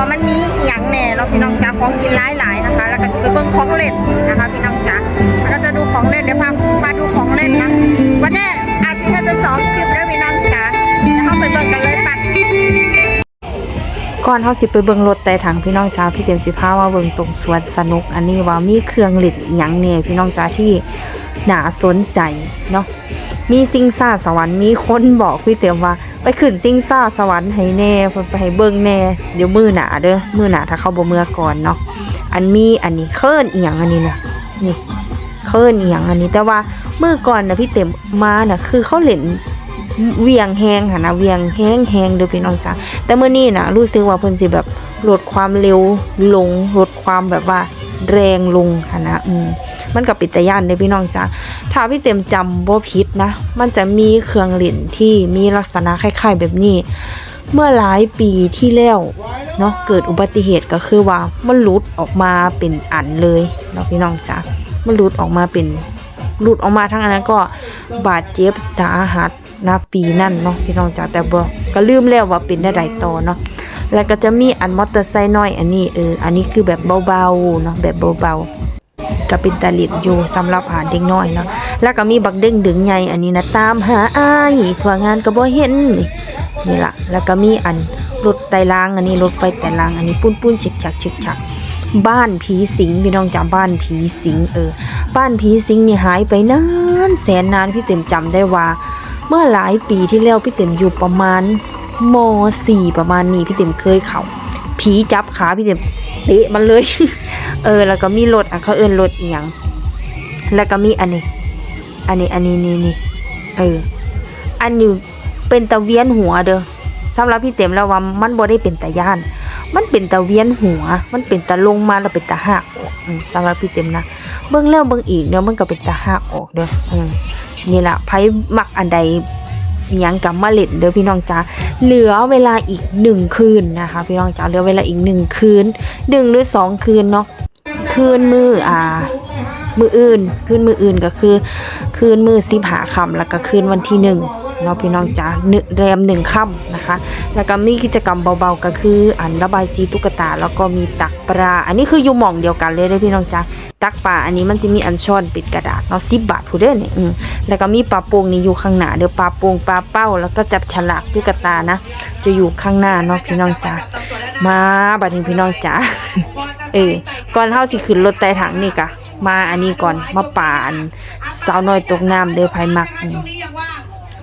ว่ามันมีอหย่างแน่เนาะพี่น้องจ๋าของกินหลายๆนะคะ แล้วก็จะไปเบิ่งของเล่นนะคะ พี่น้องจ๋าแล้วก็จะดูของเล่นเดี๋ยวพาพาดูของเล่นนะวันนี้อาจจะให้เป็นสองคลิปแล้วพี่น้องจ๋าเดี๋ยวเข้าไปเบิ่งกันเลยปัดก่อนเขาสิไปเบิ่งรถแต่ถังพี่น้องจ้าพี่เต็มสิพาว่าเบิ่งตรงสวนสนุก อันนี้ว่ามีเครื่องเล่นอหยังเนี่ยพี่น้องจ้าที่น่าสนใจเนาะมีซิงซ่าสวรรค์มีคนบอกพี่เต็มว่า ขึ้นซิงซ่าสวรรค์ให้แน่เพิ่นไปให้เบิ่งแน่เดี๋ยวมือหนาเด้อมือหนาถ้าเขาบ่เมื่อก่อนเนาะอันมีอันนี้เคิร์นเอียงอันนี้นะนี่เคิร์นเอียงอันนี้ แต่ว่าเมื่อก่อนนะพี่เต็มมาน่ะคือเขาเล่นเวียงแฮงค่ะนะเวียงแฮงแฮงเด้อพี่น้องจ้าแต่เมื่อนี้นะรู้สึกว่าเพิ่นสิแบบลดความเร็วลงลดความแบบว่าแรงลงค่ะนะอืม มันก็เป็นตย่านเลยพี่น้องจ้าถ้าพี่เต็มจำบ่ผิดนะ มันจะมีเครื่องเล่นที่มีลักษณะคล้ายๆแบบนี้ เมื่อหลายปีที่แล้วเนาะเกิดอุบัติเหตุก็คือว่ามันหลุดออกมาเป็นอันเลยเนาะพี่น้องจ้ามันหลุดออกมาเป็นหลุดออกมาทั้งอันนั้นก็บาดเจ็บสาหัสนะปีนั่นเนาะพี่น้องจ้าแต่บ่ก็ลืมแล้วว่าเป็นได้ใดต่อเนาะแล้วก็จะมีอันมอเตอร์ไซค์น้อยอันนี้เอออันนี้คือแบบเบาๆเนาะแบบเบาๆ ก็เป็นตาลิดอยู่สำหรับหาเด็กน้อยเนาะแล้วก็มีบักเด้งดึงใหญ่อันนี้นะตามหาอ้ายทั่วงานก็บ่เห็นนี่ล่ะแล้วก็มีอันรถไตรางอันนี้รถไฟไตรางอันนี้ปุ้นปุ้นฉิกฉักฉิกฉักบ้านผีสิงพี่น้องจำบ้านผีสิงเออ บ้านผีสิงนี่หายไปนานแสนนานพี่เต็มจำได้ว่า เมื่อหลายปีที่แล้วพี่เต็มอยู่ประมาณม .4 ประมาณนี้พี่เต็มเคยเข้าผีจับขาพี่เต็มเตะมันเลย เออ แล้วก็มีรถอะเขาเอิ้นรถอีหยังแล้วก็มีอันนี้ อันนี้อันนี้นี่นี่เออ อันนี้เป็นตะเวียนหัวเด้อสำหรับพี่เต็มแล้วว่ามันบ่ได้เป็นตะย่าน มันเป็นตะเวียนหัว มันเป็นตะลงมาแล้วเป็นตะหักออกสำหรับพี่เต็มนะเบิ่งแล้วเบิ่งอีกเดี๋ยวมันก็เป็นตะหักออกเด้ออืมนี่ละไผมักอันใดยังกับมาเล่นเด้อพี่น้องจ๋าเหลือเวลาอีกหนึ่งคืนนะคะ พี่น้องจ๋าเหลือเวลาอีกหนึ่งคืนหนึ่งหรือสองคืนเนาะ คืนมืออ่ามืออื่นคืนมืออื่นก็คือ คืนมือสิบหาคำแล้วก็คืนวันที่หนึ่งเนาะพี่น้องจ๋าหนึ่งแรมหนึ่งค่ำนะคะ แล้วก็มีกิจกรรมเบาๆก็คือ อันระบายสีตุ๊กตา แล้วก็มีตักปลา อันนี้คืออยู่หม่องเดียวกันเลยเด้อพี่น้องจ๋าตักปลาอันนี้มันจะมีอันช้อนปิดกระดาษเนาะสิบบาทผู้เด้อเนี่ยอืมแล้วก็มีปลาโป่งนี่อยู่ข้างหน้าเดี๋ยวปลาโป่งปลาเป้า แล้วก็จับฉลากตุ๊กตานะ จะอยู่ข้างหน้าเนาะพี่น้องจ๋ามาบัดนี้พี่น้องจ๋าเออ ก่อนเฮาสิขึ้นรถไต่ถังนี่กะ มาอันนี้ก่อนมาป่าอันสาวน้อยตกน้ำเด้อไผมัก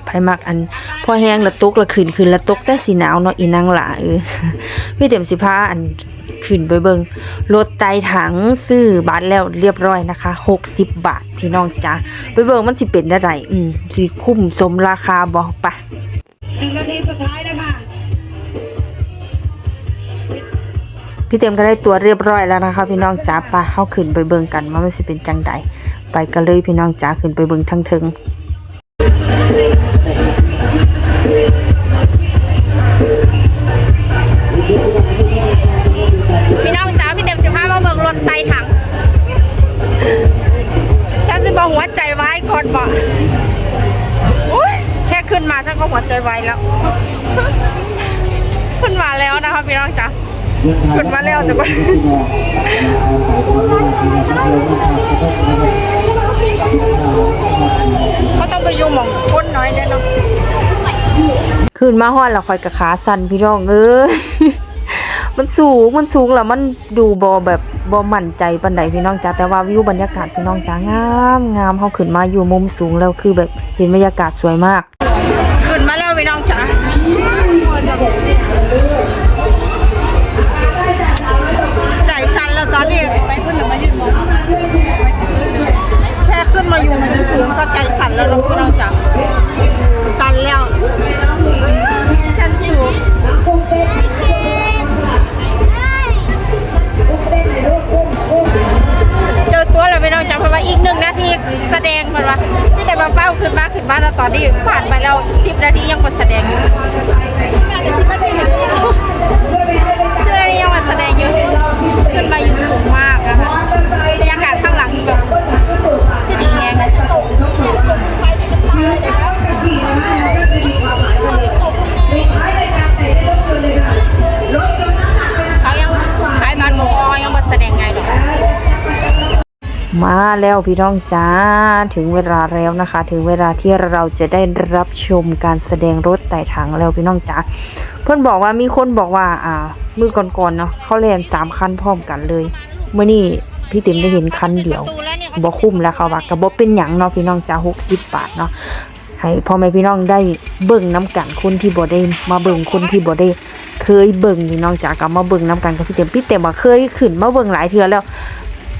ไผมักอันพอแห้งละตกละขึ้นขึ้นละตกแต่สิหนาวเนาะอีนางหล่าเออพี่เต็มสิพาอันขึ้นไปเบิงรถไต่ถังซื้อบัตรแล้วเรียบร้อยนะคะ60 บาทพี่น้องจ้าไปเบิงมันสิเป็นได้ไรอืมสิคุ้มสมราคาบ่ปะหนึ่งนาทีสุดท้ายนะคะ พี่เต็มก็ได้ตัวเรียบร้อยแล้วนะคะ พี่น้องจ๋าปะเข้าขึ้นไปเบิ่งกันว่ามันสิเป็นจังใดไปกันเลยพี่น้องจ๋าขึ้นไปเบิ่งทั้งเทิงพี่น้องจ๋าพี่เต็มสิบห้ามาเบิ่งรถไต่ถัง ฉันจะบอกหัวใจไว้ก่อนบ่อุ๊ยแค่ขึ้นมาฉันก็หัวใจไว้แล้ว ขึ้นมาแล้วนะคะพี่น้องจ๋า ขึ้นมาแล้วแต่ว่าเขาต้องไปยู่หมองคนน้อยเด้อเนาะขึ้นมาฮอดแล้วคอยกับขาสั่นพี่น้องเอ้ยมันสูงมันสูงแล้วมันดูบอแบบบอมั่นใจปันใดพี่น้องจ้าแต่ว่าวิวบรรยากาศพี่น้องจ้างามงามเขาขึ้นมาอยู่มุมสูงแล้วคือแบบเห็นบรรยากาศสวยมาก ก็ใจสั่นแล้วนะพี่น้องจ๋าสั่นแล้วสั่นสูงเจอตัวแล้วพี่น้องจ๋าเพราะว่าอีกหนึ่งนาทีแสดงมันว่าพี่แต่มาเฝ้าขึ้นมาขึ้นมาแต่ตอนนี้ผ่านไปแล้วสิบนาทียังหมดแสดงอยู่สิบนาทีสิบนาทียังหมดแสดงอยู่ขึ้นมาอยู่สูงมาก มาแล้วพี่น้องจ้าถึงเวลาแล้วนะคะ ถึงเวลาที่เราจะได้รับชมการแสดงรถไต่ถังแล้วพี่น้องจ้าเพื่อนบอกว่ามีคนบอกว่า อ่า มือก่อนๆเนาะเขาแล่นสามคันพร้อมกันเลยเมื่อนี้พี่ติ๋มได้เห็นคันเดียวบ่คุ้มแล้วเขาว่าก็บ่เป็นหยังเนาะพี่น้องจ้า60บบาทเนาะให้พ่อแม่พี่น้องได้เบิ่งน้ำกันคนที่บ่ได้มาเบิ่งคนที่บ่ได้เคยเบิ่งพี่น้องจ้าก็มาเบิ่งน้ำกันกับพี่เต็มพี่เต็มว่าเคยขึ้นมาเบิ่งหลายเทือแล้ว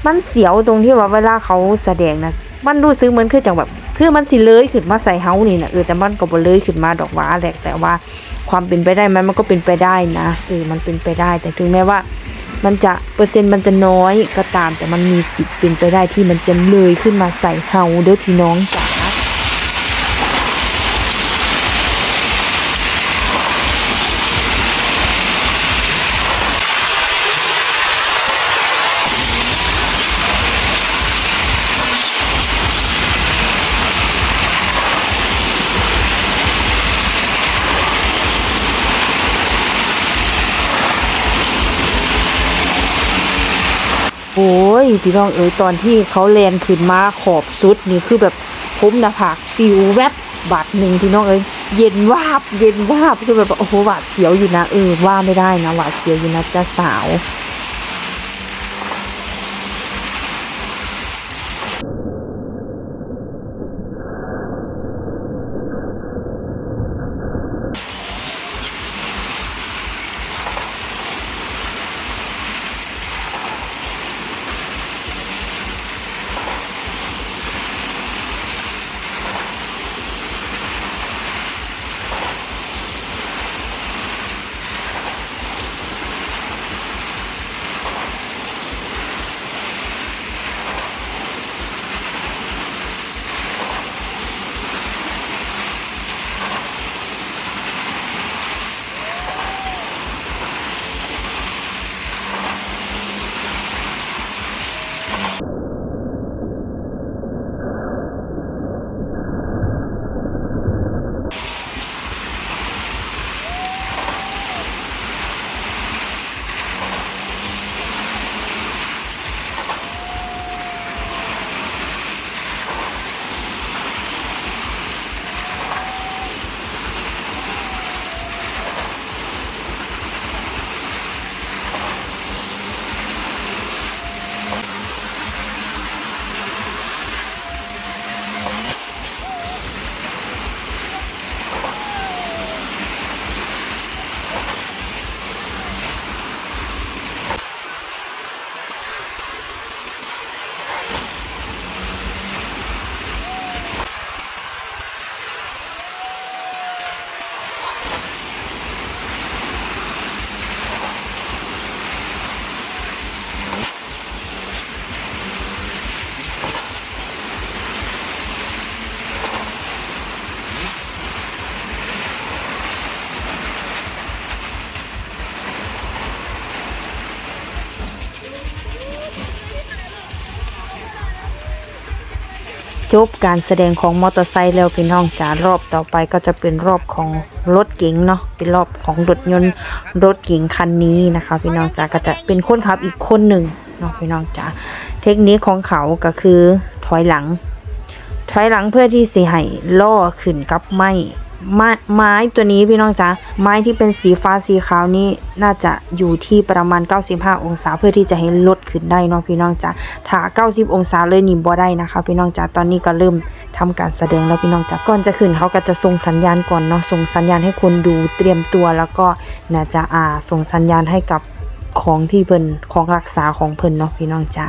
มันเสียวตรงที่ว่าเวลาเขาแสดงนะมันรู้สึกเหมือนคือจังแบบคือมันสิเลยขึ้นมาใส่เฮานี่นะเออแต่มันก็บ่เลยขึ้นมาดอกว่าแหลกแต่ว่าความเป็นไปได้มันมันก็เป็นไปได้นะเออมันเป็นไปได้ แต่ถึงแม้ว่า มันจะเปอร์เซ็นต์มันจะน้อยก็ตาม แต่มันมีสิทธิ์เป็นไปได้ที่มันจะเลยขึ้นมาใส่เฮาเด้อพี่น้องจ้ะ โอ้ยพี่น้องเอ๋ยตอนที่เขาแลนขึ้นมาขอบสุดนี่คือแบบผมหนะผักติวแวบบาดหนึ่งพี่น้องเอ้ยเย็นวาบเย็นวาบคือแบบโอ้โหหวาดเสียวอยู่นะเออว่าไม่ได้นะหวาดเสียวอยู่นะจ้าสาว จบการแสดงของมอเตอร์ไซค์แล้วพี่น้องจ๋ารอบต่อไปก็จะเป็นรอบของรถเก๋งเนาะเป็นรอบของรถยนต์รถเก๋งคันนี้นะคะ พี่น้องจ๋าก็จะเป็นคนขับอีกคนหนึ่งเนาะพี่น้องจ๋าเทคนิคของเขาก็คือถอยหลัง ถอยหลังเพื่อที่สิให้ล่อขึ้นกับไม้ ไม้ไม้ตัวนี้พี่น้องจ๋าไม้ที่เป็นสีฟ้าสีขาวนี้น่าจะอยู่ที่ประมาณ 95 องศาเพื่อที่จะให้ลดขึ้นได้เนาะพี่น้องจ๋าถ้า 90 องศาเลยนี่บ่ได้นะคะ พี่น้องจ๋าตอนนี้ก็เริ่มทำการแสดงแล้วพี่น้องจ๋าก่อนจะขึ้นเขาก็จะส่งสัญญาณก่อนเนาะส่งสัญญาณให้คนดูเตรียมตัวแล้วก็น่าจะอ่าส่งสัญญาณให้กับของที่เพิ่นของรักษาของเพิ่นเนาะพี่น้องจ๋า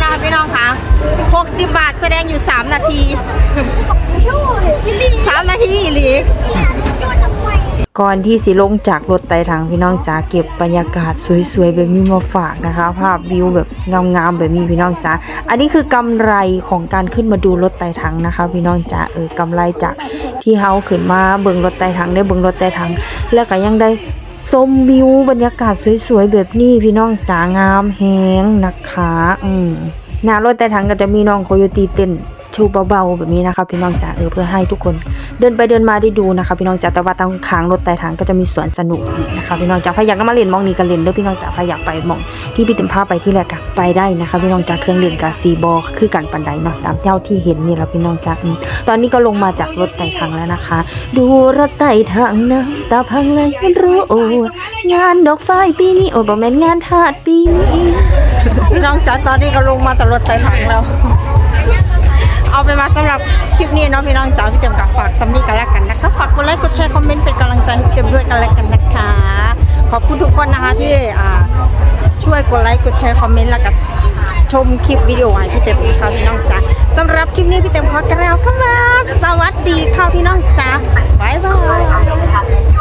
แล้วนะคะพี่น้องคะ60 บาทแสดงอยู่ 3 นาที 3 นาทีอีหลีก่อนที่สิลงจากรถไต่ถังพี่น้องจ๋าเก็บบรรยากาศสวยๆแบบนี้มาฝากนะคะ ภาพวิวแบบงามๆแบบนี้พี่น้องจ๋าอันนี้คือกำไรของการขึ้นมาดูรถไต่ถังนะคะ พี่น้องจ๋าเออกำไรจากที่เฮาขึ้นมาเบิ่งรถไต่ถังได้เบิ่งรถไต่ถังแล้วก็ยังได้ ชมวิวบรรยากาศสวยๆแบบนี้พี่น้องจ๋างามแหงนะคะอืมหน้ารถแต่ถังก็จะมีน้องโคโยตีเต้นชูเบาๆแบบนี้นะคะพี่น้องจ๋าเออเพื่อให้ทุกคน เดินไปเดินมาได้ดูนะคะ พี่น้องจ๋าแต่ว่าตรงค้างรถไต่ทางก็จะมีสวนสนุกอีกนะคะพี่น้องจ๋าใครอยากมาเล่นมองนี้ก็เล่นด้อพี่น้องจ๋าใครอยากไปมองที่พี่เต็มภาพไปที่แรกก็ไปได้นะคะพี่น้องจ๋าเครื่องเล่นกับซีบอคือกันปันไดเนาะตามเท่าที่เห็นนี่แหละพี่น้องจ๋าตอนนี้ก็ลงมาจากรถไต่ทางแล้วนะคะ ดูรถไต่ทางนะตาพังเลยรู้โองานดอกไฟปีนี้โอ้บ่แม่นงานทาดปีนี้พี่น้องจ๋าตอนนี้ก็ลงมาจากรถไต่ทางแล้ว เอาไปมาสำหรับคลิปนี้เนาะพี่น้องจ๋าพี่เต็มกับฝากซัมนี่กันแล้วกันนะคะฝากกดไลค์กดแชร์คอมเมนต์เป็นกำลังใจให้พี่เต็มด้วยกันแล้วกันนะคะ ขอบคุณทุกคนนะคะที่ช่วยกดไลค์กดแชร์คอมเมนต์แล้วก็ชมคลิปวิดีโอให้พี่เต็มนะคะพี่น้องจ๋าสำหรับคลิปนี้พี่เต็มขอกล่าวคำว่าสวัสดีค่ะพี่น้องจ๋าบ๊ายบาย